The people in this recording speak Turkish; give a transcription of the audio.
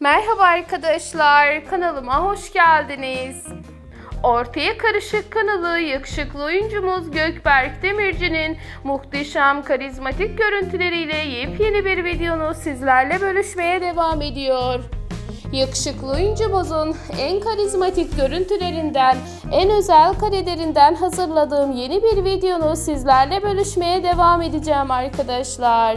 Merhaba arkadaşlar, kanalıma hoş geldiniz. Ortaya Karışık kanalı yakışıklı oyuncumuz Gökberk Demirci'nin muhteşem karizmatik görüntüleriyle yepyeni bir videonu sizlerle bölüşmeye devam ediyor. Yakışıklı oyuncumuzun en karizmatik görüntülerinden, en özel karelerinden hazırladığım yeni bir videonu sizlerle bölüşmeye devam edeceğim arkadaşlar.